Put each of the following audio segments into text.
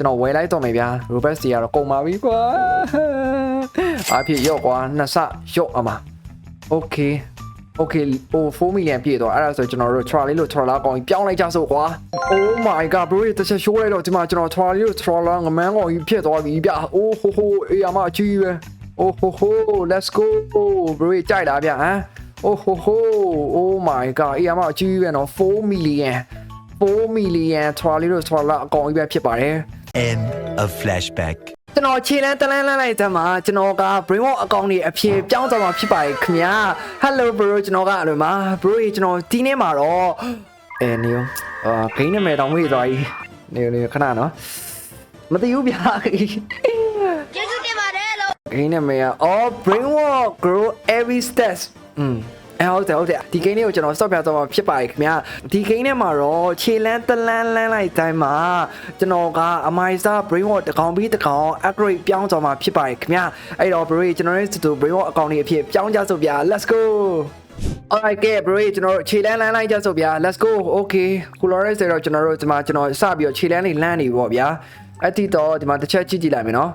ကျွန်တော်ဝယ်လိုက်တော့မယ်ဗျာ robust တွေကတော့ကုန်ပါပြီကွာအဖြစ်ရော့ကွာနှစ်ဆရော့အမ okay okay ဟို4 million ပြည့်တော့အဲ့ဒါဆိုကျွန်တော်တို့ trolley လို့ troller ကောင်ကြီးပြောင်းလိုက်ကြစို့ကွာ oh my god bro တစ်ချက်ရှိုးလိုက်တော့ဒီမှာကျွန်တော် trolley လို့ troller ငမန်းကောင်ကြီးဖြစ်သွားပြီဗျ oh ho ho အေးအမအကြီးပဲ oh ho ho let's go bro ကြိုက်လားဗျဟမ် oh ho ho oh my god အေးအမအကြီးပဲနော်4 million 4 million trolley လို့ troller အကောင်ကြီးပဲဖြစ်ပါတယ် End of flashback. ကျွန်တော်ခြေလန်းတလန်းလန်းလိုက်တဲ့မှာကျွန်တော်က brainwalk အကောင့်တွေအဖြစ်ပြောင်းသွားမှာဖြစ်ပါတယ်ခင်ဗျာ Hello bro ကျွန်တော်ကအလိုမှာ bro ရေကျွန်တော်ဒီနေ့မှာတော့အဲနေရောအာဂိမ်းနာမည်တောင်မေ့သွားပြီနေနေခဏနော်မသိဘူးဗျာကျေးဇူးတင်ပါတယ်လို့ဂိမ်းနာမည်က Oh brainwalk grow every steps อืม အဲဟုတ်တယ်ဟုတ်တယ်ဒီဂိမ်းလေးကိုကျွန်တော်စော့ပြသွားမှာဖြစ်ပါတယ်ခင်ဗျာဒီဂိမ်းထဲမှာတော့ခြေလန်းတလန်းလန်းလိုက်တိုင်းမှာကျွန်တော်ကအမိုင်စာ brainwalk တကောင်ပြီးတကောင် upgrade ပြောင်းသွားမှာဖြစ်ပါတယ်ခင်ဗျာအဲ့တော့ bro ကျွန်တော်ရဲ့စတူ brainwalk အကောင့်လေးအဖြစ်ပြောင်းကြစို့ဗျာ let's go Alright ကဲ bro ကျွန်တော်တို့ခြေလန်းလန်းလိုက်ကြစို့ဗျာ let's go okay ခုလော်ရဲဆိုတော့ကျွန်တော်တို့ဒီမှာကျွန်တော်စပြီးတော့ခြေလန်းလေးလန်းနေပြီပေါ့ဗျာအဲ့ဒီတော့ဒီမှာတစ်ချက်ကြည့်ကြည့်လိုက်မယ်နော်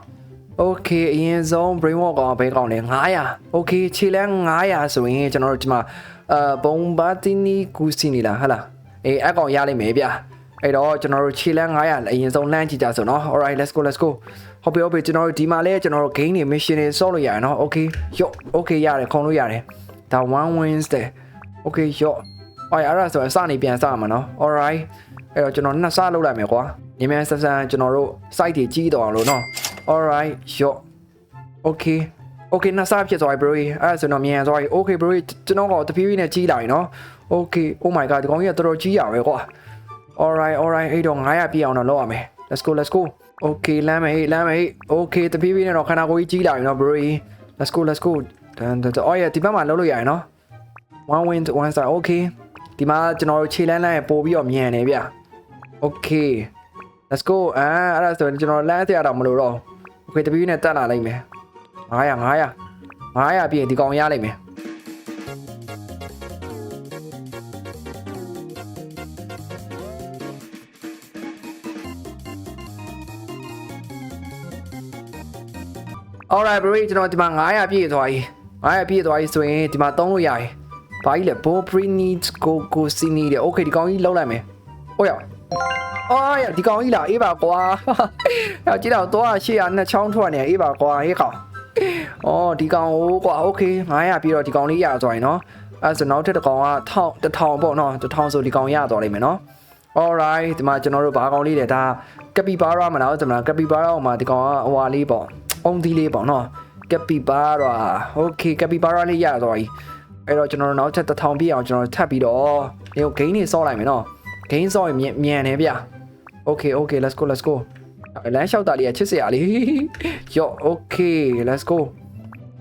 Okay အရင်ဆုံး brainwalk ကောင်ဘဲကောင်လဲ900 Okay ခြေလန်း900ဆိုရင်ကျွန်တော်တို့ဒီမှာအာဘုံဘာတီနီကူစီနီလားဟဟလားအေးအကောင်ရလိမ့်မယ်ဗျအဲ့တော့ကျွန်တော်တို့ခြေလန်း900အရင်ဆုံးလမ်းကြည့်ကြဆိုနော် Alright let's go let's go ဟုတ်ပြီဟုတ်ပြီကျွန်တော်တို့ဒီမှာလဲကျွန်တော်တို့ game တွေ mission တွေဆော့လို့ရတယ်နော် Okay ယော့ Okay ရတယ်ခုံလို့ရတယ်ဒါ1 wins တဲ့ Okay ယော့အော်အဲ့ဒါဆိုရင်စနေပြန်စမှာနော် Alright အဲ့တော့ကျွန်တော်နှစ်ဆလုပ်လိုက်မယ်ကွာညီမဆန်းဆန်းကျွန်တော်တို့ site တွေကြီးတော့အောင်လို့နော် alright ယော့ okay okay နှစ်ဆဖြစ်သွားပြီ bro အဲ့ဒါဆိုတော့မြန်သွားပြီ okay bro ကျွန်တော်ကတဖြည်းဖြည်းနဲ့ကြီးလာပြီနော် okay oh my god ဒီကောင်ကြီးကတော်တော်ကြီးရပဲကွာ alright alright အဲ့တော့900ပြည့်အောင်တော့လုပ်ရမယ် let's go let's go okay လမ်းမယ်ဟေးလမ်းမယ်ဟေး okay တဖြည်းဖြည်းနဲ့တော့ခန္ဓာကိုယ်ကြီးကြီးလာပြီနော် bro let's go let's go တန်တန်အော်ရဒီဘက်မှာလုပ်လို့ရတယ်နော် one win one star okay ဒီမှာကျွန်တော်တို့ခြေလန်းလန်းပို့ပြီးတော့မြန်နေဗျ okay let's go အာအဲ့ဒါဆိုရင်ကျွန်တော်လမ်းဆက်ရတော့မလို့တော့ okay တပီးနဲ့တက်လာလိုက်မယ်900 900 900ပြည့်ဒီကောင်ရလိုက်မယ် Alright bro ကျွန်တော်ဒီမှာ900ပြည့်သွားပြီ900ပြည့်သွားပြီဆိုရင်ဒီမှာသုံးလို့ရတယ်ဘာကြီးလဲ Bobri needs go go see need Okay ဒီကောင်ကြီးလောက်လိုက်မယ်ဟုတ်ရ အော်ရဒီကောင်ကြီးလာအေးပါကွာအဲ့ကြည့်တော့တော့ရှေ့ရနှစ်ချောင်းထွက်နေအေးပါကွာဟေးကောင်အော်ဒီကောင်ဟိုကွာ Okay 900ပြီးတော့ဒီကောင်လေးရသွားရင်နော်အဲ့ဆိုနောက်ထပ်တစ်ကောင်က1000 1000ပေါ့နော်1000ဆိုဒီကောင်ရသွားလိမ့်မယ်နော် alright ဒီမှာကျွန်တော်တို့ဘာကောင်လေးလဲဒါကပီဘာရာမလားကျွန်တော်ကပီဘာရာဟိုမှာဒီကောင်ကဟိုဟာလေးပေါ့အုံသီးလေးပေါ့နော်ကပီဘာရာ okay ကပီဘာရာလေးရသွားပြီအဲ့တော့ကျွန်တော်တို့နောက်ထပ်1000ပြည့်အောင်ကျွန်တော်ထပ်ပြီးတော့ဒီကို gain တွေစောလိုက်မယ်နော် gain စောရင်မြန်မြန်နေဗျ okay okay let's go let's go လမ်းလျှောက်တာလေးကချစ်စရာလေးယော okay let's go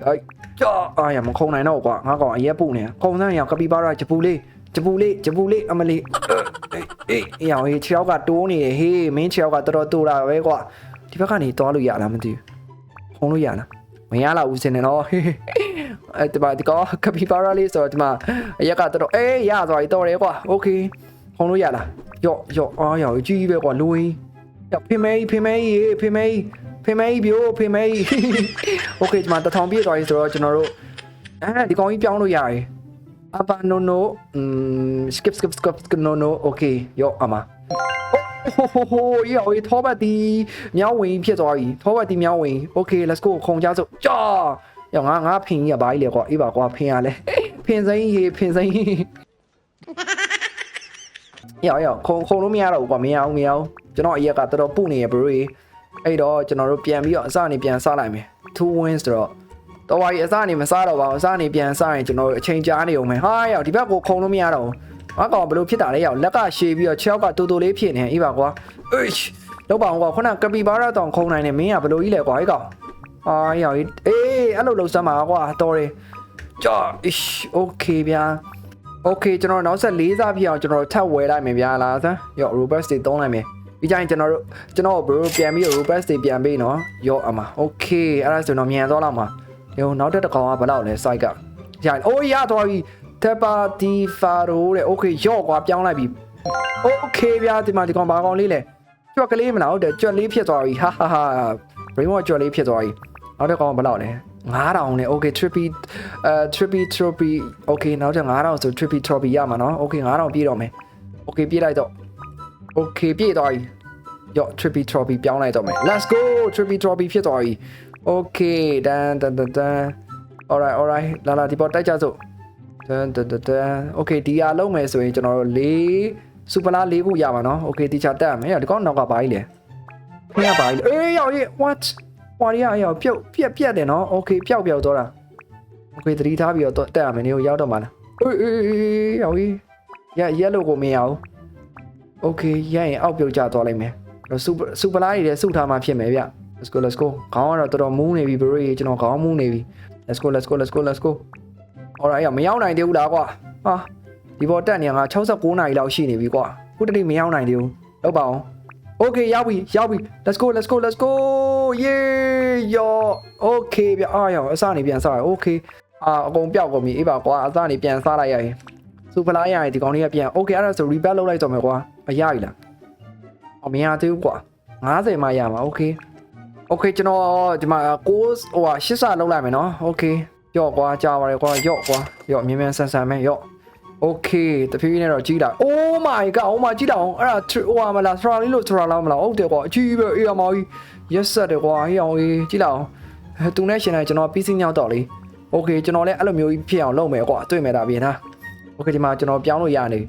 အဲ့ကြောအာရမခုံနိုင်တော့ကွာငါကောင်အရက်ပုနေခုံစမ်းရအောင်ကပီဘာရာဂျပူလေးဂျပူလေးဂျပူလေးအမလေးအေးအေးအောင်ဟေးခြေောက်ကတိုးနေတယ်ဟေးမင်းခြေောက်ကတော်တော်တိုးတာပဲကွာဒီဘက်ကနေသွားလို့ရလားမသိဘူးခုံလို့ရလားမရလားဦးစင်နေတော့အဲ့ဒီမှာဒီကောင်ကပီဘာရာလေးဆိုတော့ဒီမှာအရက်ကတော်တော်အေးရသွားပြီတော်တယ်ကွာโอเคခုံလို့ရလား ယော့ယော့အားရောကြီးပဲကွာလူရင်းယော့ဖေမေးဖေမေးဖေမေးဖေမေးပြိုဖေမေးโอเคဒီမှာတထောင်ပြည့်သွားပြီဆိုတော့ကျွန်တော်တို့အဲဒီကောင်ကြီးပြောင်းလို့ရတယ် Aba no no um skip skip skip skip no no okay ရောအမဟိုဟိုဟိုရောေထောပတ်တီမြောင်းဝင်ဖြစ်သွားပြီထောပတ်တီမြောင်းဝင် okay let's go ခုံကြစို့ကြာရောငါငါဖင်ကြီးကဘာကြီးလဲကွာအေးပါကွာဖင်ရလဲဖင်စိမ့်ရေဖင်စိမ့် ရအောင်ရအောင်ခုံခုံလို့မရတော့ဘူးကွာမရအောင်မရအောင်ကျွန်တော်အရက်ကတော်တော်ပုနေရဘရိုအဲ့တော့ကျွန်တော်တို့ပြန်ပြီးတော့အစအနေပြန်စလိုက်မယ်2 wins ဆိုတော့တော်ပါပြီအစအနေမစားတော့ပါဘူးအစအနေပြန်စရင်ကျွန်တော်တို့အချိန်ကြားနေအောင်မယ်ဟာရောက်ဒီဘက်ကိုခုံလို့မရတော့ဘူးအကောင်ဘလို့ဖြစ်တာလဲရောက်လက်ကရှည်ပြီးတော့ခြေောက်ကတူတူလေးဖြစ်နေအေးပါကွာအစ်လောက်ပါအောင်ကွာခုနကပီဘာရာတောင်ခုံနိုင်နေမင်းကဘလို့ကြီးလဲကွာအေးကောင်အာရောက်အေးအဲ့လိုလှုပ်စမ်းပါကွာတော်တယ်ကြော် ish okay ဗျာ Okay ကျွန်တော်နောက်ဆက်၄စားဖြစ်အောင်ကျွန်တော်ထပ်ဝယ်လိုက်မယ်ဗျာလားဆန်းရော Robux တွေသုံးလိုက်မယ်ပြီးကြရင်ကျွန်တော်တို့ကျွန်တော်ဘရိုပြန်ပြီး Robux တွေပြန်ပေးနော်ရောအမ Okay အဲ့ဒါဆိုတော့မြန်သွားလောက်မှာဒီနောက်တစ်တကောင်ကဘယ်လောက်လဲ site ကရရင်အိုးရသွားပြီတက်ပါတီဖာရိုတဲ့ Okay ရော့ကွာပြောင်းလိုက်ပြီ Okay ဗျာဒီမှာဒီကောင်ဘာကောင်လေးလဲကြွက်ကလေးမလားဟုတ်တယ်ကြွက်လေးဖြစ်သွားပြီဟာဟာဟာ brain wash ကြွက်လေးဖြစ်သွားပြီနောက်တစ်ကောင်ဘယ်လောက်လဲ 9000နဲ့ okay trippy အဲ trippy trophy okay နောက်တစ်9000ဆို trippy trophy ရမှာနော် okay 9000ပြည့်တော့မယ် okay ပြည့်လိုက်တော့ okay ပြည့်သွားပြီရော့ trippy trophy ပြောင်းလိုက်တော့မယ် let's go trippy trophy ဖြစ်သွားပြီ okay တန်တန်တန်တန် alright alright လာလာဒီပေါ်တိုက်ကြစို့တန်တန်တန်တန် okay ဒီအားလုံးမယ်ဆိုရင်ကျွန်တော်တို့၄စူပလာ၄ခုရမှာနော် okay တီချာတက်ရမယ်ဒီကောင်နောက်ကဘာကြီးလဲခင်ဗျာဘာကြီးလဲအေးရောက်ရေး what ဟွာရီရရောက်ပြုတ်ပြက်ပြက်တယ်နော် okay ပျောက်ပျောက်သွားတာ okay သတိထားပြီးတော့တက်ရမယ်နေကိုရောက်တော့မှာလားအေးအေးအေးရောက်ရေးရရက်လို့ကိုမရအောင် okay ရရင်အောက်ပြုတ်ကျသွားလိုက်မယ်စူပစူပလာတွေလည်းစုထားမှဖြစ်မယ်ဗျ let's go let's go ခေါင်းကတော့တော်တော်မူးနေပြီ bro ကျွန်တော်ခေါင်းမူးနေပြီ let's go let's go let's go let's go alright ရမရောက်နိုင်သေးဘူးလားကွာဟာဒီပေါ်တက်နေငါ69နာရီလောက်ရှိနေပြီကွာခုတတိမရောက်နိုင်သေးဘူးလောက်ပါအောင် okay ရောက်ပြီရောက်ပြီ let's go let's go let's go yeah yo okay ဗျအားရအောင်အစနေပြန်စားရ okay အာအကုန်ပြောက်ကုန်ပြီအေးပါကွာအစနေပြန်စားလိုက်ရရင်စူပလာရရင်ဒီကောင်လေးကပြန် okay အဲ့ဒါဆို repair လုပ်လိုက်တော့မယ်ကွာမရပြီလားအမရသေးဘူးကွာ90မှရမှာ okay okay ကျွန်တော်ဒီမှာ6ဟိုဟာ8ဆလောက်လိုက်မယ်နော် okay ရော့ကွာကြာပါတယ်ကွာရော့ကွာရော့မြင်မြန်ဆန်ဆန်ပဲ ရော့ okay တဖြည်းဖြည်းနဲ့တော့ကြီးလာ oh my god oh my ကြီးလာအောင်အဲ့ဒါဟိုဟာမလားထရာလေးလို့ထရာလားမလားဟုတ်တယ်ကွာအကြီးပဲအေးအမောကြီး yes ဆက်တယ်ကွာဟေးအောင်အေးကြီးလာအောင်အဲသူနဲ့ရှင်လိုက်ကျွန်တော်ပြီးစင်းညောက်တော့လေ okay ကျွန်တော်လည်းအဲ့လိုမျိုးကြီးဖြစ်အောင်လုပ်မယ်ကွာတွေ့မယ်ဒါပြင်လား okay ဒီမှာကျွန်တော်ပြောင်းလို့ရနေ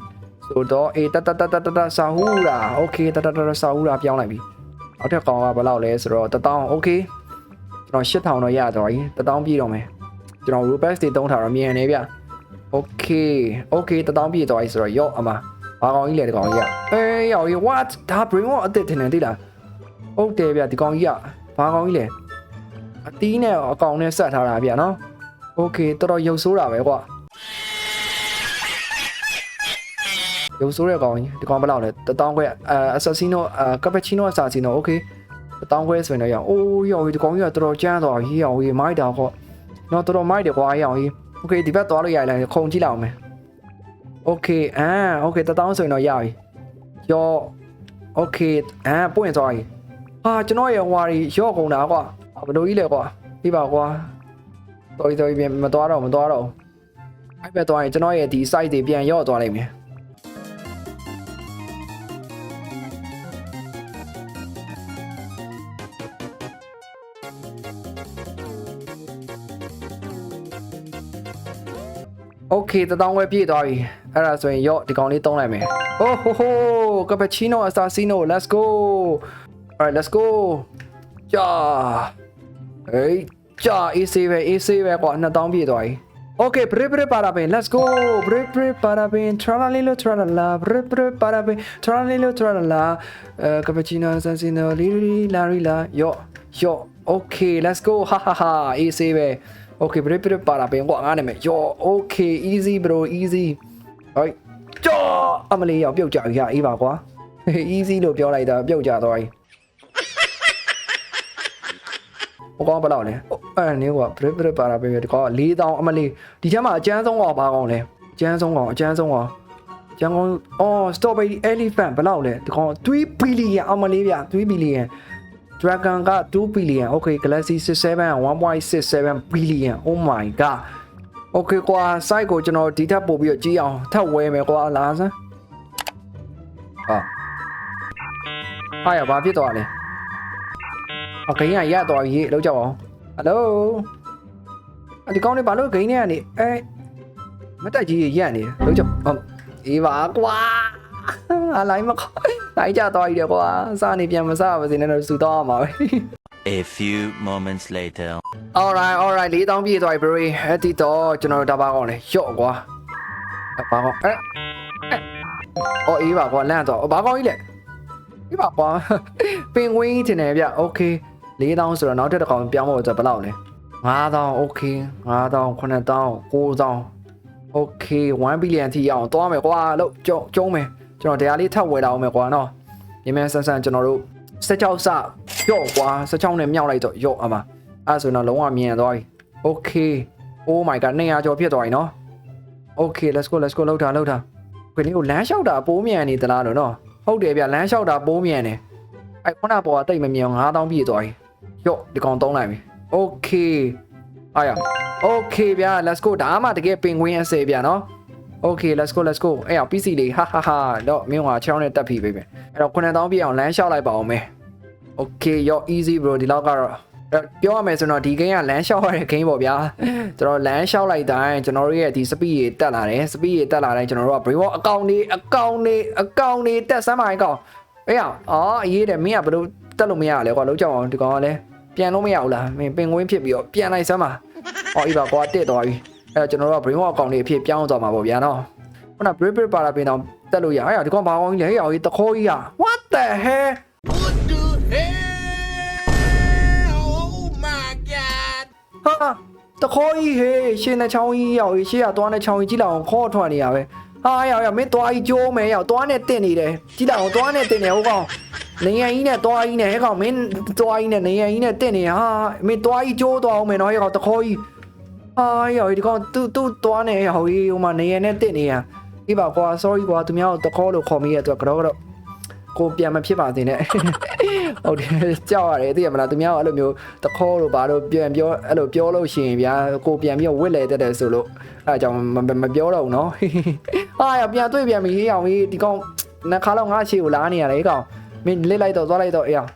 ဆိုတော့အေးတတတတတတဆာဟူရာ okay တတတတဆာဟူရာပြောင်းလိုက်ပြီနောက်ထပ်ကောင်ကဘယ်လောက်လဲဆိုတော့1000 okay ကျွန်တော်8000တော့ရတော့ပြီ1000ပြည့်တော့မယ်ကျွန်တော် Robux တွေတုံးထားတော့မြန်နေဗျ okay okay 1000ပြည့်တော့ပြီဆိုတော့ရော့အမဘာကောင်ကြီးလဲဒီကောင်ကြီးကအေးရော်ကြီး what ဒါ brain wash အစ်စ်တင်နေတိလားဟုတ်တယ်ဗျဒီကောင်ကြီးကဘာကောင်ကြီးလဲအတီးနဲ့အကောင်နဲ့ဆက်ထားတာဗျနော် okay တော်တော်ရုပ်ဆိုးတာပဲကွာရုပ်ဆိုးတဲ့ကောင်ကြီးဒီကောင်ဘယ်လောက်လဲ1000ခွဲအဲ assassino အဲ cappuccino assassino okay 1000ခွဲဆိုရင်တော့ရအောင်အိုးရော်ကြီးဒီကောင်ကြီးကတော်တော်ကျန်းသွားကြီးအောင်ကြီးမိုက်တာပေါ့နော်တော်တော်မိုက်တယ်ကွာကြီး အောင်ကြီး okay ဒီဘက်သွားလို့ရရင်လည်းခုံကြည့်လောက်မယ် okay အာ okay 1000ဆိုရင်တော့ရပြီရော okay အာပွင့်သွားပြီဟာကျွန်တော်ရဲ့ဟွာရီရော့ကုန်တာကွာဘယ်လိုကြီးလဲကွာဒီပါကွာတော်တော်ပြန်မသွားတော့မသွားတော့အဲ့ဘက်သွားရင်ကျွန်တော်ရဲ့ဒီ site တွေပြန်ရော့သွားလိမ့်မယ် Okay တတောင်းဝဲပြည့်သွားပြီအဲ့ဒါဆိုရင်ရော့ဒီကောင်လေးတုံးလိုက်မယ် Oh ho ho cappuccino assassino let's go Alright let's go ကြာဟေးကြာ AC ပဲ AC ပဲကွာ2000ပြည့်သွားပြီ Okay bre bre para ben let's go bre bre para ben tralalilo tralala bre bre para ben tralalilo tralala uh, cappuccino assassino liri la la yo yo okay let's go ha ha ha AC ပဲ Okay bre bre para ben ကွာငါနာမည် yo okay easy bro easy ဟိုကြောအမလေးရောက်ပြုတ်ကြပြီဟာအေးပါကွာ easy လို့ပြောလိုက်တာပြုတ်ကြသွားပြီဟိုကောင်ဘယ်လောက်လဲအဲ့နင်းက bre bre para ben ဒီကောင်4000အမလေးဒီထဲမှာအကျန်းဆုံးကောင်ဘာကောင်လဲအကျန်းဆုံးကောင်အကျန်းဆုံးကောင်ကျန်ကောင်အော် strawberry elephant ဘယ်လောက်လဲဒီကောင်3 billion အမလေးဗျ3 billion Dragon က2 billion okay Galaxy 67 1.67 billion oh my god okay ကွာ site ကိုကျွန်တော်ဒီထက်ပို့ပြီးတော့ကြီးအောင်ထပ်ဝဲမယ်ကွာလာစမ်းဟာအားရဘာဖြစ်သွားလဲအဂိမ်းကရသွားပြီလောက်ကြပါအောင် hello အဒီကောင်းနေဘာလို့ဂိမ်းနေရနေအဲမတက်ကြီးရက်နေလောက်ကြဟုတ်အေးပါကွာ အလိုက်မခေါ်လိုက်ကြသွားပြီလေကွာစားနေပြန်မစားပါစေနဲ့တော့စူတော့မှာပဲ A few moments later. alright alright 4000ပြည့်သွားပြီ bro အဲ့ဒီတော့ကျွန်တော်တို့ဒါပါကောင်းလေရော့ကွာအပါကောင်းအဲ့အဲ့အော်အေးပါကွာလန့်တော့ဘာကောင်းကြီးလဲအေးပါကွာပင်ဝင်းကြီးတင်တယ်ဗျ okay 4000ဆိုတော့နောက်ထပ်တစ်ကောင်ပြောင်းဖို့ဆိုဘယ်လောက်လဲ9000 okay 9000 9000 9000 okay 1 billion ထိအောင်သွားမယ်ကွာလို့ကျုံကျုံးမယ် ကျွန်တော်တရားလေးထပ်ဝယ်လာအောင်မယ်ကွာနော်မြင်မြန်ဆန်းဆန်းကျွန်တော်တို့16စရော့ကွာ16နဲ့မြောက်လိုက်တော့ရော့အမအဲ့ဆိုတော့လုံးဝမြန်သွားပြီ okay oh my god 200ကျော်ဖြစ်သွားပြီနော် okay let's go let's go လောက်တာလောက်တာခွေလေးကိုလမ်းလျှောက်တာပိုးမြန်နေသလားလို့နော်ဟုတ်တယ်ဗျလမ်းလျှောက်တာပိုးမြန်တယ်အဲ့ခုနပေါ်ကတိတ်မမြင်အောင်9000ပြည့်သွားပြီရော့ဒီကောင်သုံးလိုက်ပြီ okay အားရ okay ဗျာ let's go ဒါမှတကယ်ပင်ကွင်းအစေဗျာနော် okay let's go let's go အဲ့အောင် PC လေးဟာဟာဟာတော့မင်းကချောင်းနဲ့တက်ပြီပဲအဲ့တော့9000ပြည့်အောင်လမ်းလျှောက်လိုက်ပါအောင်မယ် okay ရော easy bro ဒီလောက်ကတော့ပြောရမယ်ဆိုတော့ဒီ game ကလမ်းလျှောက်ရတဲ့ game ပေါ့ဗျာကျွန်တော်လမ်းလျှောက်လိုက်တိုင်းကျွန်တော်တို့ရဲ့ဒီ speed တွေတက်လာတယ် speed တွေတက်လာတိုင်းကျွန်တော်တို့က brain wall အကောင့်တွေအကောင့်တွေအကောင့်တွေတက်စမ်းပါအကောင့်အေးအော်အေးတယ်မင်းကဘယ်လိုတက်လို့မရလဲကွာလုံးကြောက်အောင်ဒီကောင်ကလည်းပြန်လို့မရဘူးလားမင်းပင်ကွင်းဖြစ်ပြီးတော့ပြန်လိုက်စမ်းပါအော်အေးပါကွာတက်သွားပြီ အဲ့တော့ကျွန်တော်တို့က brain wall အကောင့်တွေအဖြစ်ပြောင်းသွားမှာပေါ့ဗျာနော်ခုန break break ပါလာပြင်တော့တက်လို့ရအဲ့ဒီကောင်ဘာကောင်းကြီးလဲဟဲ့အောင်ကြီးတခိုးကြီးอ่ะ what the hell What the hell? Oh my god! ဟာတခိုးကြီးဟေးရှင်းတဲ့ချောင်းကြီးရောက်ရေးရှေ့ကသွားတဲ့ချောင်းကြီးကြည့်လောက်ခေါ်ထွက်နေရပဲဟာရောက်ရောက်မင်းသွားကြီးကျိုးမယ်ရောက်သွားနဲ့တင့်နေတယ်ကြည့်လောက်သွားနဲ့တင့်နေဟုတ်ကောင်နေရကြီးနဲ့သွားကြီးနဲ့ဟဲ့ကောင်မင်းသွားကြီးနဲ့နေရကြီးနဲ့တင့်နေဟာမင်းသွားကြီးကျိုးသွားအောင်မယ်နော်ဟဲ့ကောင်တခိုးကြီး ဟာရောက်ဒီကောင်သူ့သူ့သွားနေရောက်ရေးဟိုမှာနေရနဲ့တင့်နေရဒီပါကွာ sorry ကွာသူများတခိုးလို့ခေါ်မိရတဲ့အတွက်ကတော့ကိုပြန်မဖြစ်ပါစေနဲ့ ဟုတ်တယ်ကြောက်ရတယ်သိရမလားသူများကအဲ့လိုမျိုးတခေါ်လို့ဘာလို့ပြန်ပြောအဲ့လိုပြောလို့ရှိရင်ဗျာကိုပြန်ပြီးဝစ်လေတက်တယ်ဆိုလို့အဲ့ဒါကြောင့်မမမပြောတော့ဘူးနော် ဟာရပြန်တွေ့ပြန်ပြီဟေးအောင်ကြီးဒီကောင်နှစ်ခါလောက်ငါအရှိကိုလာနေရတယ်ဟေးကောင်မင်းလစ်လိုက်တော့သွားလိုက်တော့အေးအောင်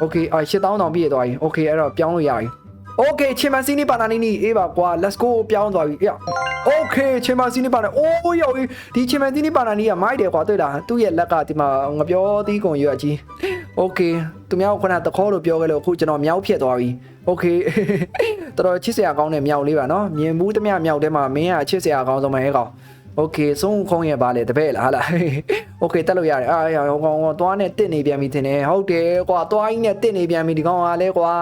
โอเคအော်8000တောင်ပြည့်သွားပြီโอเคအဲ့တော့ပြောင်းလို့ရပြီ โอเคချင်မစီနီပါနာနီနီအေးပါကွာ let's go ပြောင်းသွားပြီအေးအောင်โอเคချင်မစီနီပါနာအိုးယောဒီချင်မစီနီပါနာနီကမိုက်တယ်ကွာတွေ့လားသူ့ရဲ့လက်ကဒီမှာငပြောသီးကုန်ရွက်ကြီး โอเคသူများကခုနတခေါ်လို့ပြောခဲ့လို့အခုကျွန်တော်မြောက်ဖြစ်သွားပြီโอเค တော်တော်ချစ်စရာကောင်းတဲ့မြောက်လေးပါနော်မြင်ဘူးသမျှမြောက်ထဲမှာမင်းကချစ်စရာကောင်းဆုံးပဲဟဲ့ကောင်โอเคဆုံးခုံးရဲ့ပါလေတပည့်လားဟာလား โอเคတက်လို့ရတယ်အာဟောကောင်ကောင်သွားနဲ့တစ်နေပြန်ပြီထင်တယ်ဟုတ်တယ်ကွာသွားကြီးနဲ့တစ်နေပြန်ပြီဒီကောင်ကလည်းကွာ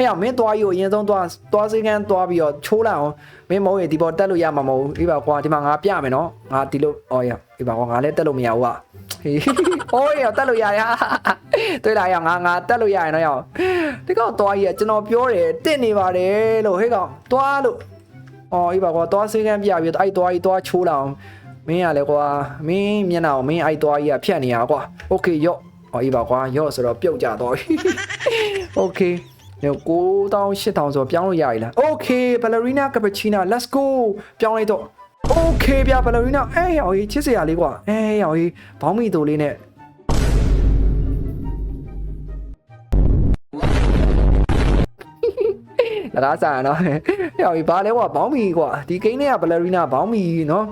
ဟဲ့မင်းသွားကြီးကိုအရင်ဆုံးသွားသွားစေးကန်းသွားပြီးတော့ချိုးလိုက်အောင်မင်းမဟုတ်ရင်ဒီပေါ်တက်လို့ရမှာမဟုတ်ဘူးဒီပါကွာဒီမှာငါပြမယ်နော်ငါဒီလိုအော်ရဒီပါကွာငါလည်းတက်လို့မရဘူးက ဟေးအိုးရတက်လို့ရတယ်ဟာတွေ့လားရငါငါတက်လို့ရရင်တော့ရအောင်ဒီကောင်သွားကြီးကကျွန်တော်ပြောတယ်တစ်နေပါတယ်လို့ဟေးကောင်သွားလို့အော်ဒီပါကွာသွားစေးကန်းပြပြီးတော့အဲ့သွားကြီးသွားချိုးလိုက်အောင်မင်းရလေကွာမင်းမျက်နှာကိုမင်းအဲ့သွားကြီးကဖြတ်နေရကွာโอเคရော့အော်ဒီပါကွာရော့ဆိုတော့ပြုတ်ကြတော့ပြီโอเคည 9000 8000ဆိုပြောင်းလို့ရည်လား Okay ballerina cappuccino let's go ပြောင်းလိုက်တော့ Okay ဗျာ ballerina အေးရောင်ကြီးချစ်စရာလေးကွာအေးရောင်ကြီးဘောင်းမီတူလေးနဲ့လကားစားနော်ရောင်ကြီးဘာလဲကွာဘောင်းမီကွာဒီကိန်းထဲက ballerina ဘောင်းမီနော်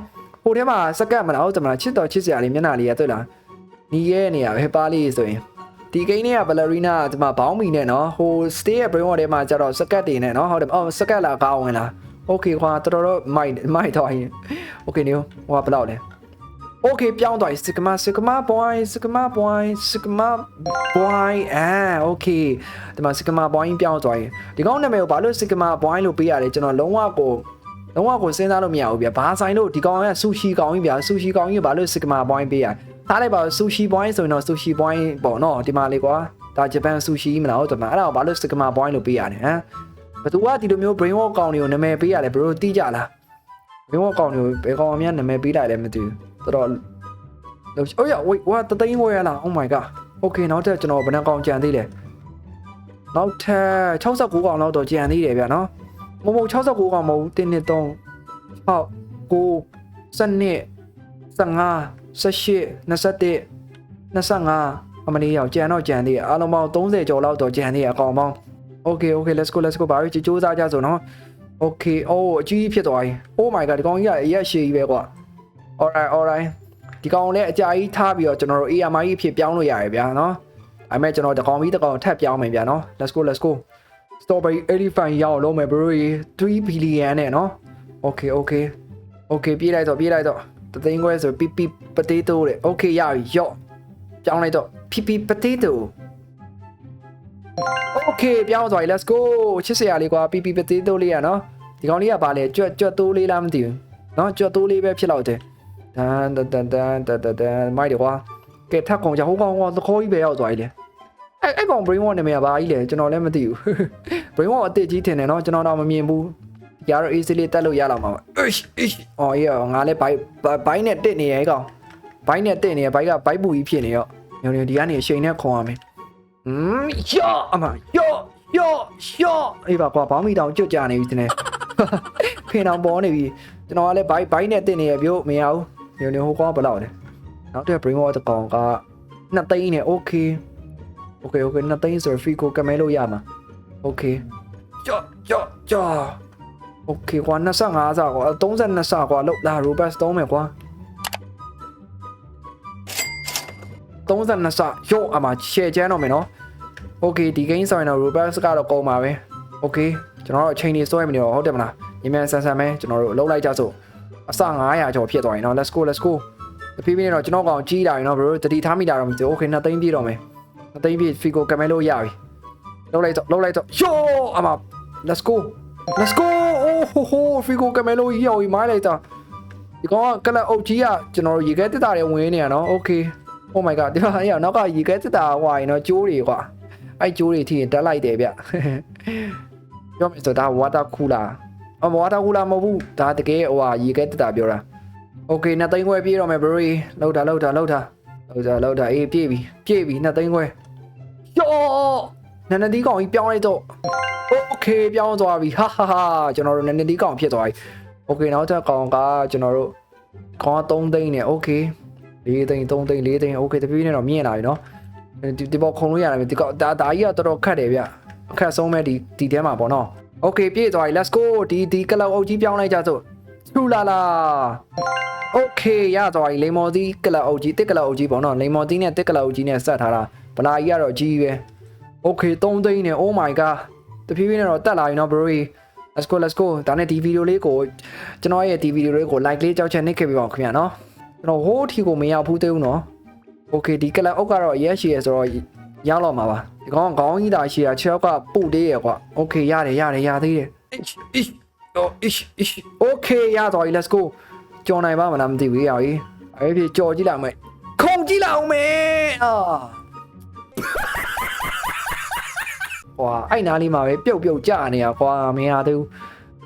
ဟိုထဲမှာစကတ်မလားဟုတ်တယ်မလားချစ်တော်ချစ်စရာလေးမျက်နှာလေးရတွေ့လားနီးရဲနေရပဲပါလေးဆိုရင် ဒီကိန်းနဲ့က ballerina ဒီမှာဘောင်းမီနဲ့နော်ဟို stay ရဲ့ brain water ထဲမှာကျတော့စကတ်တွေနဲ့နော်ဟုတ်တယ်အော်စကတ်လာကောင်းဝင်လား okay ခွာတော်တော်မိုက်မိုက်တော့ရင် okay နေဟိုကဘယ်လောက်လဲ okay ပြောင်းသွားပြီ sigma sigma boy sigma boy sigma boy အာ okay ဒီမှာ sigma boy ပြောင်းသွားပြီဒီကောင်းနာမည်ကိုဘာလို့ sigma boy လို့ပေးရလဲကျွန်တော်လုံးဝကိုလုံးဝကိုစဉ်းစားလို့မရဘူးဗျဘာဆိုင်လို့ဒီကောင်ကဆူရှီကောင်ကြီးဗျာဆူရှီကောင်ကြီးဘာလို့ sigma boy ပေးရ ထားလိုက်ပါဆူရှီ boy ဆိုရင်တော့ဆူရှီ boy ပေါ့နော်ဒီမှာလေကွာဒါဂျပန်ဆူရှီမလားဟုတ်တယ်မအဲ့ဒါကိုဘာလို့ sigma boy လို့ပေးရတယ်ဟမ်ဘသူကဒီလိုမျိုး brain walk ကောင်တွေကိုနာမည်ပေးရတယ်ဘယ်လိုသိကြလား brain walk ကောင်တွေကိုဘယ်ကောင်မှနာမည်ပေးလိုက်လဲမသိဘူးတော်တော်လို့အိုးရ wait ဝါတသိန်းဝယ်ရလား oh my god okay နောက်ထပ်ကျွန်တော်ဘယ်နှကောင်ကြံသေးလဲနောက်ထပ်69ကောင်လောက်တော့ကြံသေးတယ်ဗျာနော်မမ69ကောင်မဟုတ်တင်းနှစ်3 6 9 12 15 18 21 25အမလေးရောက်ကြံတော့ကြံသေးတယ်အားလုံးပေါင်း30ကျော်လောက်တော့ကြံသေးတယ်အကောင်ပေါင်း okay okay let's go let's go ဘာလို့ကြိုးစားကြဆိုနော် okay အိုးအကြီးဖြစ်သွားပြီ oh my god ဒီကောင်ကြီးကအရက်ရှည်ကြီးပဲကွာ alright alright ဒီကောင်လည်းအကြာကြီးထားပြီးတော့ကျွန်တော်တို့ AMI အဖြစ်ပြောင်းလို့ရတယ်ဗျာနော်အဲ့မဲ့ကျွန်တော်တကောင်ပြီးတကောင်ထပ်ပြောင်းမယ်ဗျာနော် let's go let's go strawberry elephant ရောက်လုံးမယ် bro 3 billion နဲ့နော် okay okay okay ပြေးလိုက်တော့ပြေးလိုက်တော့ တသိန်းခွဲဆိုပီပီပတေးတိုးတဲ့ okay ရပြီရော့ပြောင်းလိုက်တော့ပီပီပတေးတိုး Okay ပြောင်းသွားပြီ let's go ချစ်စရာလေးကွာပီပီပတေးတိုးလေးရနော်ဒီကောင်လေးကပါလေကြွက်ကြွက်တိုးလေးလားမသိဘူးနော်ကြွက်တိုးလေးပဲဖြစ်တော့တယ်တန်တန်တန်တန်တန်တန်တန်မိုက်တယ်ကွာကဲထပ်ကောင်ကြဟိုကောင်ကသခေါ်ကြီးပဲရောက်သွားပြီလေအဲ့အဲ့ကောင် brain wash နာမည်ကဘာကြီးလဲကျွန်တော်လည်းမသိဘူး brain wash အစ်စ်ကြီးထင်တယ်နော်ကျွန်တော်တော့မမြင်ဘူး ရတော့ easily တက်လို့ရလောက်မှာပါအေးအေးအော်အေးငါလည်းဘိုင်ဘိုင်နဲ့တစ်နေရဲကောင်ဘိုင်းနဲ့တက်နေရဘိုက်ကဘိုက်ပူကြီးဖြစ်နေရောညောင်ညောင်ဒီကနေအချိန်နဲ့ခွန်ရမယ်อืมယော့အမယော့ယော့ယော့အေးပါကွာဘောင်းမီတောင်ကျွတ်ကြနေပြီတဲ့ဖင်တောင်ပေါ်နေပြီကျွန်တော်ကလည်းဘိုက်ဘိုင်းနဲ့တက်နေရပြို့မရဘူးညောင်ညောင်ဟိုကောင်ကဘယ်လောက်လဲနောက်တဲ့ brain water ကောင်ကနှစ်သိန်းနဲ့ okay okay okay နှစ်သိန်းဆို free ကိုကမဲလို့ရမှာ okay ကြော့ကြော့ကြော့ okay ကွာ25စာကွာ32စာကွာလောက်လာ robust သုံးမယ်ကွာ32စာရော့အမ share ချမ်းတော့မယ်နော် okay ဒီ game ဆိုရင်တော့ robust ကတော့ကုန်ပါပဲ okay ကျွန်တော်တို့အချိန်ကြီးစွဲမနေတော့ဟုတ်တယ်မလားညီမဆန်ဆန်ပဲကျွန်တော်တို့အလုပ်လိုက်ကြစို့အစ900ကျော်ဖြစ်သွားရင်နော် let's go let's go တဖြည်းဖြည်းနဲ့တော့ကျွန်တော်ကောင်ကြီးတာရင်တော့ bro တတိထားမိတာတော့မသိဘူး okay နှစ်သိန်းပြည့်တော့မယ်နှစ်သိန်းပြည့် figo ကမဲလို့ရပြီလောက်လိုက်တော့လောက်လိုက်တော့ yo အမ let's go let's go အိုး ဟိုဟို figo ကမဲလို့ရောက်ပြီမိုင်းလိုက်တာဒီကောင်ကကလပ်အုပ်ကြီးကကျွန်တော်တို့ရေခဲတက်တာတွေဝင်နေရနော် okay oh my god ဒီမှာအဲ့နောက်ကရေခဲတက်တာဟွာရင်တော့ကျိုးတွေကွာအဲ့ကျိုးတွေထိရင်တက်လိုက်တယ်ဗျပြောမယ်ဆိုတော့ဒါ water cooler အမ water cooler မဟုတ်ဘူးဒါတကယ်ဟိုဟာရေခဲတက်တာပြောတာ okay နှစ်သိန်းခွဲပြေးတော့မယ် bro လောက်တာလောက်တာလောက်တာလောက်တာလောက်တာအေးပြေးပြီပြေးပြီနှစ်သိန်းခွဲယော နန်းနဒီကောင်ကြီးပြောင်းလိုက်တော့ okay ပြောင်းသွားပြီဟာဟာဟာကျွန်တော်တို့နည်းနည်းဒီကောင်ဖြစ်သွားပြီ okay နောက်ထပ်ကောင်ကကျွန်တော်တို့ကောင်က3သိန်းနဲ့ okay 4သိန်း3သိန်း4သိန်း okay တပြေးနဲ့တော့မြင်လာပြီเนาะဒီဒီပေါ်ခုံလို့ရတယ်ဒီကောင်ဒါဒါကြီးကတော်တော်ခက်တယ်ဗျအခက်ဆုံးပဲဒီဒီထဲမှာပေါ့နော် okay ပြေးသွားပြီ let's go ဒီဒီကလောက်အုပ်ကြီးပြောင်းလိုက်ကြစို့ထူလာလာ okay ရသွားပြီလိမ္မော်သီးကလောက်အုပ်ကြီးတစ်ကလောက်အုပ်ကြီးပေါ့နော်လိမ္မော်သီးနဲ့တစ်ကလောက်အုပ်ကြီးနဲ့ဆက်ထားတာဗလာကြီးကတော့ကြီးပဲ Okay 3သိန်းနဲ့ Oh my god တဖြည်းဖြည်းနဲ့တော့တက်လာပြီနော် bro Let's go let's go ဒါနဲ့ဒီဗီဒီယိုလေးကိုကျွန်တော်ရဲ့ဒီဗီဒီယိုလေးကို like လေးကြောက်ချက်နှိပ်ခဲ့ပြပါဦးခင်ဗျာနော်ကျွန်တော်ဟိုးထီကိုမရောက်ဘူးသိဦးနော် Okay ဒီကလန်အုပ်ကတော့ yes ရှိရဆိုတော့ရတော့မှာပါဒီကောင်ခေါင်းကြီးတာရှိရခြေောက်ကပုတ်သေးရကွာ Okay ရတယ်ရတယ်ရသေးတယ် ish ish oh ish ish Okay ရတော့ let's go ကြော်နိုင်ပါမလားမသိဘူးရအောင်အေးဖြစ်ကြော်ကြည့်လိုက်မယ်ခုံကြည့်လိုက်အောင်မယ်အာ ဟွာအဲ့နားလေးမှာပဲပြုတ်ပြုတ်ကြနေရကွာမင်းဟာသူ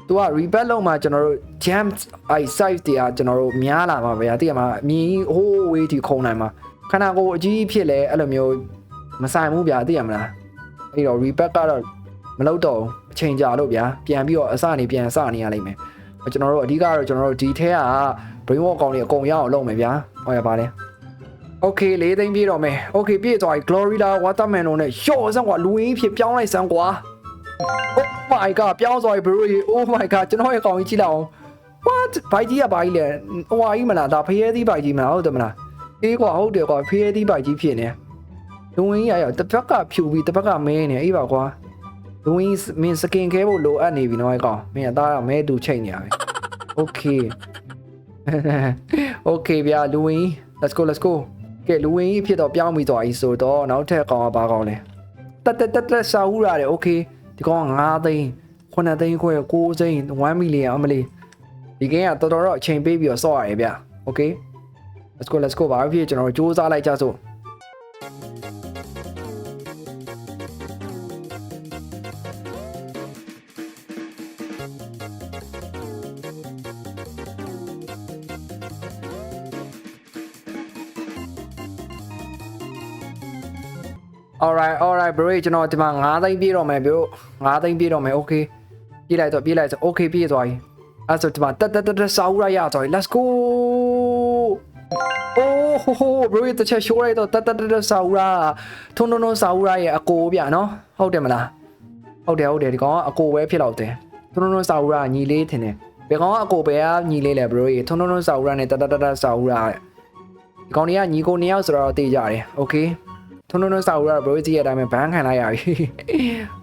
သူက rebel လုံးမှာကျွန်တော်တို့ jam အဲ့ size တွေကကျွန်တော်တို့များလာမှာဗျာတိရမှာအမြင်ဟိုးဝေးတီခုံနိုင်မှာခန္ဓာကိုယ်အကြီးဖြစ်လဲအဲ့လိုမျိုးမဆိုင်ဘူးဗျာသိရမလားအဲ့တော့ rebel ကတော့မလုပ်တော့ဘူးအချိန်ကြာလို့ဗျာပြန်ပြီးတော့အစနေပြန်စနေရလိမ့်မယ်ကျွန်တော်တို့အဓိကတော့ကျွန်တော်တို့ဒီထဲက brain walk ကောင်တွေအကုန်ရအောင်လုပ်မယ်ဗျာဟောရပါလဲ Okay လေးသိန်းပြေးတော့မယ် Okay ပြေးသွားပြီ Glorilla Watermelon နဲ့ရှော့စမ်းကွာလူရင်းဖြစ်ပြောင်းလိုက်စမ်းကွာ Oh my god ပြောင်းသွားပြီ bro Oh my god ကျွန်တော်ရဲ့ကောင်ကြီးကြည့်လိုက်အောင် What ဘိုက်ကြီးကဘာကြီးလဲဟိုဟာကြီးမလားဒါဖရဲသီးဘိုက်ကြီးမလားဟုတ်တယ်မလားအေးကွာဟုတ်တယ်ကွာဖရဲသီးဘိုက်ကြီးဖြစ်နေလူရင်းရရတစ်ဖက်ကဖြူပြီးတစ်ဖက်ကမဲနေအေးပါကွာလူရင်းမင်းစကင်ခဲဖို့လိုအပ်နေပြီနော်အဲ့ကောင်မင်းအသားကမဲတူချိန်နေရပဲ Okay Okay ဗျာလူရင်း Let's go let's go ကဲလူဝင်ကြီးဖြစ်တော့ပြောင်းပြီးသွားပြီဆိုတော့နောက်ထပ်ကောင်ကဘာကောင်လဲတက်တက်တက်တက်စာဦးရတယ် okay ဒီကောင်က9သိန်း9သိန်းခွဲ9သိန်း1 million အမလီဒီကင်းကတော်တော်တော့အချိန်ပေးပြီးတော့စော့ရတယ်ဗျ okay let's go let's go ဘာဖြစ်ကျွန်တော်တို့စူးစမ်းလိုက်ကြစို့ alright alright bro ကျွန်တော်ဒီမှာ9သိန်းပြေးတော့မယ်ဘို့9သိန်းပြေးတော့မယ် okay ပြေးလိုက်တော့ပြေးလိုက်ဆို okay ပြေးသွားပြီအဲ့ဆိုဒီမှာတက်တက်တက်တက်စာဦးရရသွားပြီ let's go โอ้โห bro တချက်ရှိုးလိုက်တော့တက်တက်တက်တက်စာဦးရထုံထုံထုံစာဦးရရဲ့အကိုဗျနော်ဟုတ်တယ်မလားဟုတ်တယ်ဟုတ်တယ်ဒီကောင်ကအကိုပဲဖြစ်တော့တယ်ထုံထုံထုံစာဦးရညီလေးထင်တယ်ဘယ်ကောင်ကအကိုပဲညီလေးလဲ bro ထုံထုံထုံစာဦးရနဲ့တက်တက်တက်တက်စာဦးရဒီကောင်တွေကညီကိုနှစ်ယောက်ဆိုတော့တေးကြတယ် okay ထုံထုံထုံစာဦးရဘရိုကြီးရဲ့အတိုင်းပဲဘန်းခံလိုက်ရပြီ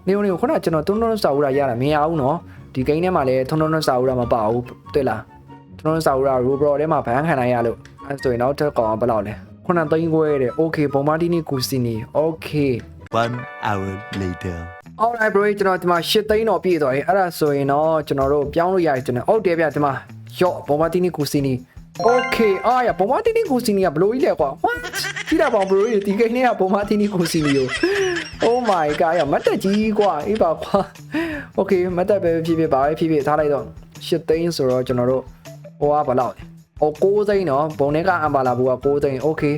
နေုံနေခုနကကျွန်တော်ထုံထုံထုံစာဦးရရတာမရဘူးနော်ဒီဂိမ်းထဲမှာလည်းထုံထုံထုံစာဦးရမပါဘူးတွေ့လားထုံထုံစာဦးရရိုဘရောထဲမှာဘန်းခံလိုက်ရလို့အဲဆိုရင်နောက်ထပ်ကောင်ဘယ်လောက်လဲခုနသိန်းခွဲတဲ့ okay ဘုံမာတီနီကူစီနီ okay One hour later. alright bro ကျွန်တော်ဒီမှာ8သိန်းတော့ပြည့်သွားပြီအဲ့ဒါဆိုရင်တော့ကျွန်တော်တို့ပြောင်းလို့ရတယ်ကျွန်တော်ဟုတ်တယ်ဗျဒီမှာယော့ဘုံမာတီနီကူစီနီ okay အာရဘုံမာတီနီကူစီနီကဘလို့ကြီးလဲကွာ what ရှိတာပေါ့ဘရိုဒီကိန်းနဲ့ကပုံမှန်အသင်းကြီးကိုစီမီယို Oh my god ရမတ်တက်ကြီးကွာအေးပါကွာ Okay မတ်တက်ပဲဖြစ်ဖြစ်ပါပဲဖြစ်ဖြစ်ထားလိုက်တော့၈သိန်းဆိုတော့ကျွန်တော်တို့ဟိုကဘလောက်လဲ။အော်6သိန်းနော်ဘုံထဲကအမ်ပါလာဘူးက6သိန်း Okay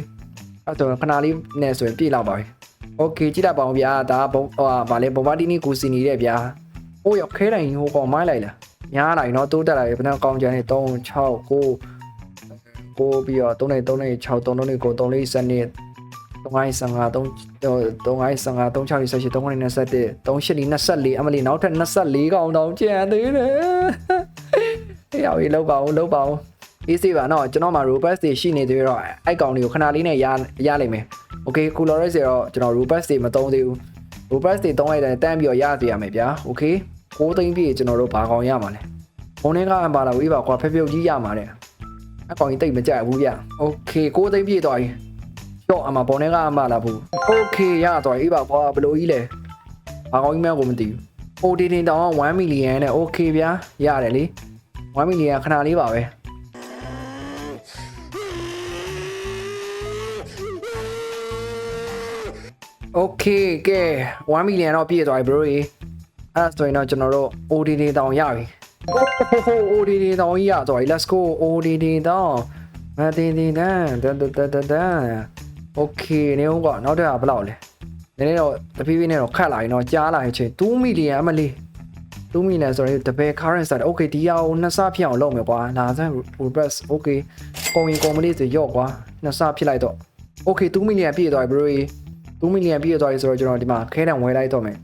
အဲ့တော့ခဏလေးနဲ့ဆိုရင်ပြည့်လောက်ပါပဲ။ Okay ကြည့်တတ်ပါအောင်ဗျာဒါဘုံဟိုဗာလဲပုံမှန်အသင်းကြီးကိုစီနေတဲ့ဗျာ။ဟိုရောက်ခဲတိုင်းဟိုကောင်မိုင်းလိုက်လား။များလိုက်နော်တိုးတက်လာပြီဘယ်နှကောင်းကြမ်းနေ3 6 9 ကိုပြီးတော့3နဲ့3နဲ့6 3နဲ့9 3လေးစနစ်355 3 355 3 6 28 3 9 21 3 8 24အမလီနောက်ထပ်24កောင်တောင်ကျန်သေးတယ်။အေးရောက်ပြီလောက်ပါဦးလောက်ပါဦး။အေးစေးပါနော်ကျွန်တော်မှာ robust တွေရှိနေသေးတော့အဲ့ကောင်တွေကိုခဏလေးနဲ့ရရလိမ့်မယ်။ Okay cooler တွေတော့ကျွန်တော် robust တွေမသုံးသေးဘူး။ robust တွေသုံးလိုက်တဲ့တန်းပြီးတော့ရသေးရမယ်ဗျာ။ Okay 6သိန်းပြည့်ကျွန်တော်တို့ဘာကောင်ရမှာလဲ။ဘုံထဲကအပါလာဝေးပါကွာဖက်ပြုတ်ကြီးရမှာတဲ့။ အဲ့ကောင်ကြီးတိတ်မကြိုက်ဘူးဗျ။ Okay 6သိန်းပြည့်သွားပြီ။ တော့အမပေါ်နေကအမလာဘူးโอเคရတော့အေးပါကွာဘယ်လိုကြီးလဲဘာကောင်းကြီးမဲကိုမသိဘူးအိုဒီတင်တောင်1မီလီယံနဲ့โอเคဗျာရတယ်လေ1မီလီယံခဏလေးပါပဲโอเคကဲ1မီလီယံတော့ပြည့်သွားပြီ bro အဲ့ဒါဆိုရင်တော့ကျွန်တော်တို့ ODD တောင်ရပြီ OD ဒီတောင်းကြီးရတော့ let's go OD ဒီတောင်းမတင်တင်တန်တန်တန်တန်တန် okay နေဦးကနောက်တစ်ခါဘယ်လောက်လဲနည်းနည်းတော့တဖြည်းဖြည်းနဲ့တော့ခတ်လာရင်တော့ကြားလာရင်ချင်း2 million အမလေး2 million ဆိုရင်တပယ် current ဆိုတာ okay ဒီအောင်နှစ်ဆဖြစ်အောင်လုပ်မယ်ကွာလာစမ်း reverse okay ကုန်ရင်ကုန်မလေးဆိုရော့ကွာနှစ်ဆဖြစ်လိုက်တော့ okay 2 million ပြည့်သွားပြီ bro 2 million ပြည့်သွားပြီဆိုတော့ကျွန်တော်ဒီမှာခဲတံဝယ်လိုက်တော့မယ်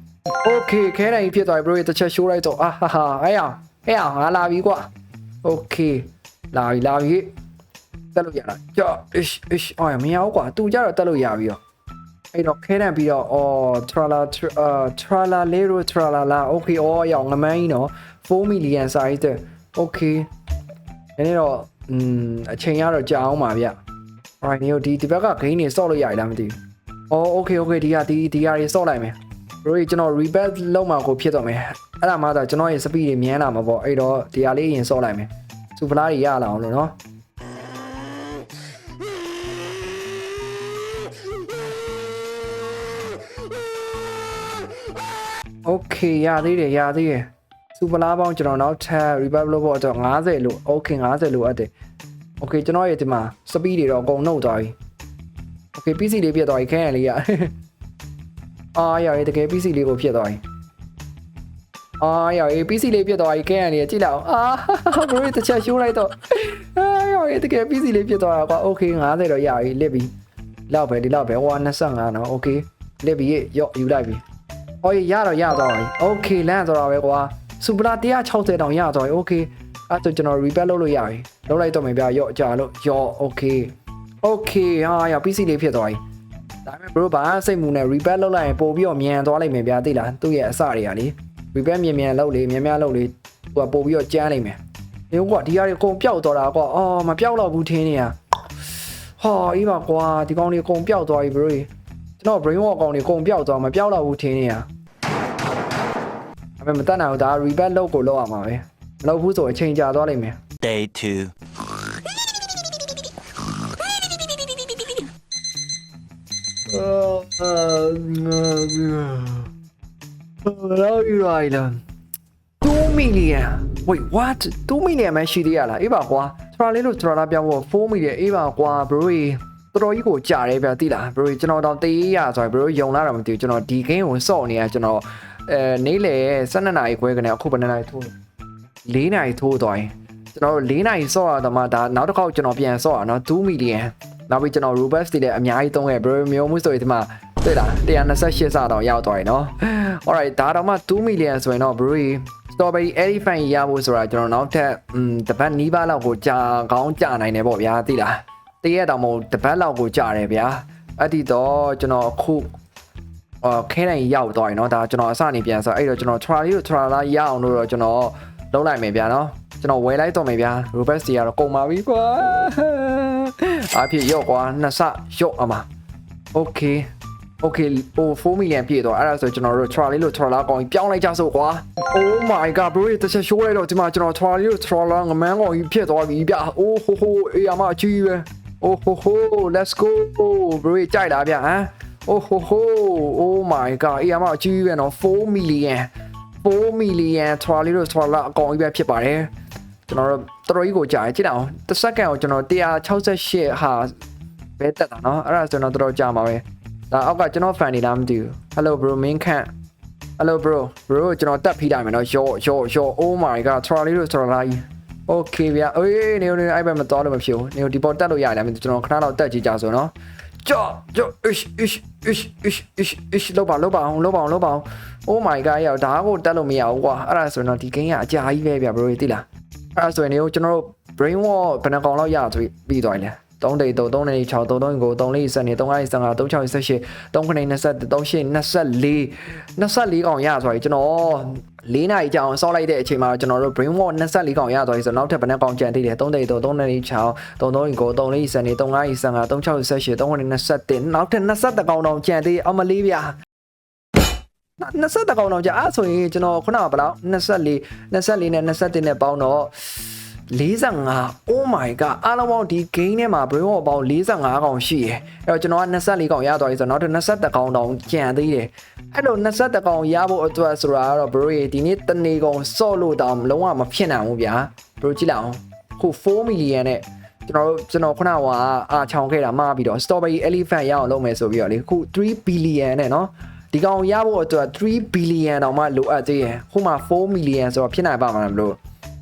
okay ခဲတံကြီးဖြစ်သွားပြီ bro တစ်ချက်ရှိုးလိုက်တော့အာဟာဟာအဲ့ရ အဲ့အောင်ငါလာပြီကွာโอเคလာပြီလာပြီတက်လို့ရတာကြော့ ish ish အော်မရဘူးကွာသူကြတော့တက်လို့ရပြီရောအဲ့တော့ခဲတံပြီးတော့အော် trala uh trala lero trala la okay အော်ရောင်ငမန်းကြီးနော်4 million size တဲ့ okay နည်းနည်းတော့อืมအချိန်ရတော့ကြာအောင်ပါဗျ right နေဒီဒီဘက်က gain တွေစော့လို့ရရလားမသိဘူးအော် okay okay ဒီကဒီဒီဟာတွေစော့လိုက်မယ် bro ကျွန်တော် rebel လောက်မှကိုဖြစ်တော့မယ်အဲ့ဒါမှသာကျွန်တော်ရဲ့ speed တွေမြန်းလာမှာပေါ့အဲ့တော့ဒီဟာလေးရင်စော့လိုက်မယ်စူဖလားတွေရလာအောင်လို့နော် โอเคရသေးတယ်ရသေးတယ်စူပလာပေါင်းကျွန်တော်နောက်ထပ် revive လုပ်ဖို့အတွက်90လို့ okay 90လို့အပ်တယ် okay ကျွန်တော်ရဲ့ဒီမှာ speed တွေတော့အကုန်နှုတ်သွားပြီ okay PC လေးပြတ်သွားပြီခဲရလေးရ အာရရတကယ် PC လေးကိုပြတ်သွားပြီအာရရ PC လေးပြတ်သွားပြီခဲရလေးကြည့်လိုက်အောင်အာဘရိုတစ်ချက်ရှိုးလိုက်တော့အာရရတကယ် PC လေးပြတ်သွားတာကွာ okay 90တော့ရပြီလစ်ပြီလောက်ပဲဒီလောက်ပဲဟိုက25နော် okay လစ်ပြီရော့ယူလိုက်ပြီ။အော်ရတော့ရတော့ပြီ။ Okay လန့်တော့တာပဲကွာ။စူပလာ160တောင်ရတော့ပြီ။ Okay အဲ့တော့ကျွန်တော် repair လုပ်လို့ရပြီ။လုပ်လိုက်တော့မယ်ဗျာ။ရော့ကြာလို့ရော့ Okay Okay ဟာရ PC လေးဖြစ်သွားပြီ။ ဒါပေမဲ့ bro ဘာစိတ်မူနဲ့ repair လုပ်လိုက်ရင်ပို့ပြီးတော့မြန်သွားလိုက်မယ်ဗျာသိလား။သူ့ရဲ့အစတွေကလေ repair မြန်မြန်လုပ်လေမြန်မြန်လုပ်လေသူကပို့ပြီးတော့ကျန်းလိုက်မယ်။ဒီကွာဒီဟာတွေအကုန်ပျောက်သွားတာကွာ။အော်မပျောက်တော့ဘူးထင်းနေရ။ဟာအေးပါကွာဒီကောင်တွေအကုန်ပျောက်သွားပြီ bro ။ကျွန်တော် brain walk ကောင်တွေအကုန်ပျောက်သွားမပျောက်တော့ဘူးထင်းနေရ။ဒါပေမဲ့မတတ်နိုင်ဘူးဒါ repair လုပ်ကိုလုပ်ရမှာပဲမလုပ်ဘူးဆိုအချိန်ကြာသွားလိမ့်မယ် Day 2. လောက်ယူလိုက်လား2 million wait what 2 million မှရှိသေးရလားအေးပါကွာထရာလေးလို့ထရာလာပြောင်းဖို့4 million အေးပါကွာ bro တော်တော်ကြီးကိုကြာတယ်ဗျတိလား bro ကျွန်တော်တော့တေးရဆိုရင် bro ယုံလာတာမသိဘူးကျွန်တော်ဒီ game ကိုစော့နေရကျွန်တော်အဲနေ့လေ12နာရီခွဲကနေအခုဘယ်နှစ်နာရီထိုးလဲ4နာရီထိုးသွားရင်ကျွန်တော်4နာရီစော့ရတော့မှဒါနောက်တစ်ခေါက်ကျွန်တော်ပြန်စော့ရနော်2 million နောက်ပြီးကျွန်တော် robust တွေလည်းအများကြီးသုံးခဲ့ bro မျိုးမှုဆိုရင်ဒီမှာတွေ့လား128စတော့ရောက်သွားပြီနော် alright ဒါတော့မှ2 million ဆိုရင်တော့ bro strawberry elephant ရဖို့ဆိုတာကျွန်တော်နောက်ထပ်อืมတပတ်နီးပါးလောက်ကိုကြာကောင်းကြာနိုင်တယ်ပေါ့ဗျာသိလားတရက်တောင်မဟုတ်တပတ်လောက်ကိုကြာတယ်ဗျာအဲ့ဒီတော့ကျွန်တော်အခုအော်ခဲနိုင်ရောက်သွားပြီเนาะဒါကျွန်တော်အစနေပြန်ဆိုအဲ့တော့ကျွန်တော် try လို့ try လာရအောင်လို့တော့ကျွန်တော်လုံးလိုက်မယ်ဗျာเนาะကျွန်တော်ဝယ်လိုက်တော့မယ်ဗျာ robust တွေကတော့ကုန်ပါပြီကွာ အဖြစ်ရော့ကွာနှစ်ဆရော့အမ okay okay ဟို4 million ပြည့်တော့အဲ့ဒါဆိုကျွန်တော်တို့ trolley လို့ troller ကောင်ကြီးပြောင်းလိုက်ကြစို့ကွာ oh my god bro တစ်ချက်ရှိုးလိုက်တော့ဒီမှာကျွန်တော် trolley လို့ troller ငမန်းကောင်ကြီးဖြစ်သွားပြီဗျ oh ho ho အေးအမအကြီးပဲ oh ho ho let's go bro ကြိုက်လားဗျဟမ် oh ho ho oh my god အေးအမအကြီးပဲနော်4 million 4 million trolley လို့ troller အကောင်ကြီးပဲဖြစ်ပါတယ် ကျွန်တော်တို့တော်တော်ကြီးကိုကြာတယ်ကြည့်အောင်တစ်စက္ကန့်ကိုကျွန်တော်168ဟာပဲတက်တာနော်အဲ့ဒါဆိုတော့တော်တော်ကြာမှာပဲဒါအောက်ကကျွန်တော် fan နေလားမသိဘူး Hello bro မင်းခန့် Hello bro bro ကျွန်တော်တက်ဖိလိုက်မယ်နော်ရော့ရော့ရော့ Oh my god ထရလေးလို့ထရလာကြီး Okay ဗျာအေးနေနေအဲ့ဘက်မတော်လို့မဖြစ်ဘူးနေဒီပေါ်တက်လို့ရတယ်မသိကျွန်တော်ခဏတော့တက်ကြည့်ကြဆိုနော်ကြော့ကြော့ ish ish ish ish ish ish လောက်ပါလောက်ပါအောင်လောက်ပါအောင်လောက်ပါအောင် Oh my god ရောက်ဒါကိုတက်လို့မရဘူးကွာအဲ့ဒါဆိုတော့ဒီ game ကအကြာကြီးပဲဗျာ bro သိလား အဲ့ဒါဆိုရင်နေကျွန်တော်တို့ brain wall ဘယ်နှကောင်လောက်ရသွေးပြီးသွားပြီလဲ3တိတ်3 3နေ6 3 3ကို3လေးစနေ3 5 15 3 6 18 3 9 20 3 8 24 24ကောင်ရသွားပြီကျွန်တော်၄နာရီကြာအောင်စောက်လိုက်တဲ့အချိန်မှာကျွန်တော်တို့ brain wall 24ကောင်ရသွားပြီဆိုတော့နောက်ထပ်ဘယ်နှကောင်ကြံသေးတယ်3တိတ်3 3နေ6 3 3ကို3လေးစနေ3 5 15 3 6 18 3 9 21နောက်ထပ်20ကောင်တောင်ကြံသေးအမလေးဗျာ 20ကောင်တောင်ကြာအဲ့ဆိုရင်ကျွန်တော်ခုနကဘယ်လောက်24 24နဲ့21နဲ့ပေါင်းတော့45 Oh my god အားလုံးပေါင်းဒီ game ထဲမှာ brain wall ပေါင်း45ကောင်ရှိရယ်အဲ့တော့ကျွန်တော်က24ကောင်ရသွားပြီဆိုတော့နောက်ထပ်21ကောင်တောင်ကြံသေးတယ်အဲ့လို21ကောင်ရဖို့အတွက်ဆိုတာကတော့ bro ရေဒီနေ့တနေကောင်စော့လို့တောင်လုံးဝမဖြစ်နိုင်ဘူးဗျာ bro ကြည့်လိုက်အောင်ခု4 million နဲ့ကျွန်တော်တို့ကျွန်တော်ခုနကအာချောင်ခဲ့တာမှားပြီးတော့ strawberry elephant ရအောင်လုပ်မယ်ဆိုပြီးတော့လေခု3 billion နဲ့နော် ဒီကောင်ရဖို့အတွက်3 billion တောင်မှလိုအပ်သေးရယ်ခုမှ4 million ဆိုတော့ဖြစ်နိုင်ပါမှာမလို့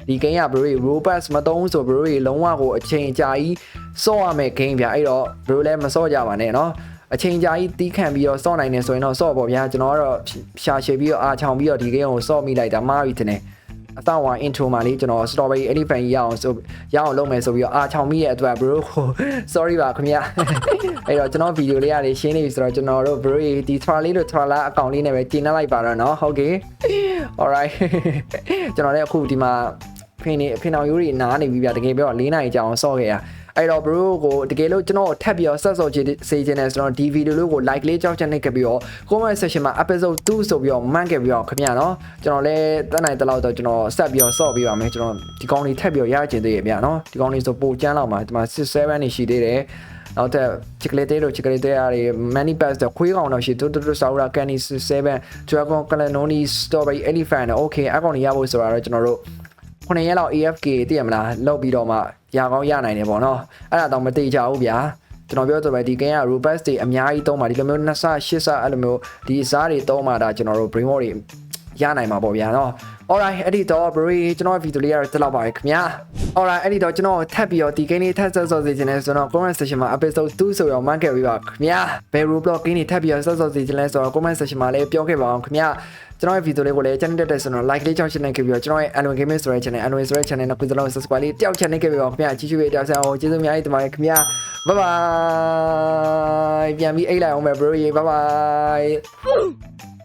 ဒီ game က bro ရေ robust မသုံးဆို bro ရေလုံးဝကိုအချိန်ကြာကြီးစော့ရမယ် game ဗျာအဲ့တော့ bro လည်းမစော့ကြပါနဲ့နော်အချိန်ကြာကြီးတီးခံပြီးတော့စော့နိုင်နေဆိုရင်တော့စော့ပေါ့ဗျာကျွန်တော်ကတော့ရှာရှည်ပြီးတော့အာချောင်ပြီးတော့ဒီ game ကိုစော့မိလိုက်တာမှားပြီတင်တယ် အတော့ဝါ intro မှာလေးကျွန်တော် strawberry elephant ကြီးရအောင်ဆိုရအောင်လုပ်မယ်ဆိုပြီးတော့အာချောင်မိရဲ့အတွက် bro sorry ပါခင်ဗျာအဲ့တော့ကျွန်တော်ဗီဒီယိုလေးရတယ်ရှင်းနေပြီဆိုတော့ကျွန်တော်တို့ bro ဒီ tra လေးတို့ tra လာအကောင့်လေးနဲ့ပဲတင်နှက်လိုက်ပါတော့เนาะဟုတ်ကဲ့ alright ကျွန်တော်လည်းအခုဒီမှာဖင်နေဖင်အောင်ရိုးတွေနားနေပြီဗျာတကယ်ပြောတော့၄နိုင်ကြာအောင်ဆော့ခဲ့ရ အဲ့တော့ bro ကိုတကယ်လို့ကျွန်တော်ထပ်ပြီးတော့ဆက်ဆော့ချင်စေချင်တယ်ဆိုတော့ဒီဗီဒီယိုလေးကို like လေးကြောက်ချက်နဲ့ခဲ့ပြီးတော့ comment section မှာ episode 2ဆိုပြီးတော့မှန်းခဲ့ပြီးတော့ခင်ဗျာနော်ကျွန်တော်လည်းတက်နိုင်တဲ့လောက်တော့ကျွန်တော်ဆက်ပြီးတော့ဆော့ပြီးပါမယ်ကျွန်တော်ဒီကောင်းလေးထပ်ပြီးတော့ရချင်သေးရဗျာနော်ဒီကောင်းလေးဆိုပိုကျန်းလောက်မှာဒီမှာ67နေရှိသေးတယ်နောက်ထပ်ချစ်ကလေးတေးတို့ချစ်ကလေးတေးအားတွေ many pass တော့ခွေးကောင်တော့ရှိတူတူတူဆောရာကန်နီ7 dragon calanoni strawberry elephant okay အကောင်ကြီးရဖို့ဆိုတာတော့ကျွန်တော်တို့ခုနှစ်ရက်လောက် AFK သိရမလားလောက်ပြီးတော့မှ ရကောင်းရနိုင်တယ်ပေါ့နော်အဲ့ဒါတော့မတိကြဘူးဗျာကျွန်တော်ပြောဆိုပဲဒီ game က robust တွေအများကြီးသုံးပါဒီလိုမျိုး2ဆ8ဆအဲ့လိုမျိုးဒီအစားတွေသုံးပါဒါကျွန်တော်တို့ brain wash တွေ ရနိုင်မှာပေါ့ဗျာနော် alright အဲ့ဒီတော့ bro ကျွန်တော်ဗီဒီယိုလေးရတက်လောက်ပါပဲခင်ဗျာ alright အဲ့ဒီတော့ကျွန်တော်ထပ်ပြီးတော့ဒီ game လေးထပ်ဆက်ဆော့စေချင်တယ်ဆိုတော့ comment section မှာ episode 2ဆိုတော့မှန်းခဲ့ပြီးပါခင်ဗျာဘယ် roblox game တွေထပ်ပြီးတော့ဆက်ဆော့စေချင်လဲဆိုတော့ comment section မှာလည်းပြောခဲ့ပါအောင်ခင်ဗျာကျွန်တော်ရဲ့ဗီဒီယိုလေးကိုလည်း channel တက်တဲ့ဆိုတော့ like လေးကြောက်ချင်နေခဲ့ပြီးတော့ကျွန်တော်ရဲ့ Anwin Gaming ဆိုတဲ့ channel Anwin ဆိုတဲ့ channel နဲ့ကိုယ်စလုံး subscribe လေးတယောက်ချန်နေခဲ့ပြီးတော့ခင်ဗျာကြီးချူရေးတောက်ဆအောင်ကျေးဇူးအများကြီးတင်ပါတယ်ခင်ဗျာ bye bye ပြန်ပြီးအိတ်လိုက်အောင်မယ် bro ရေ bye bye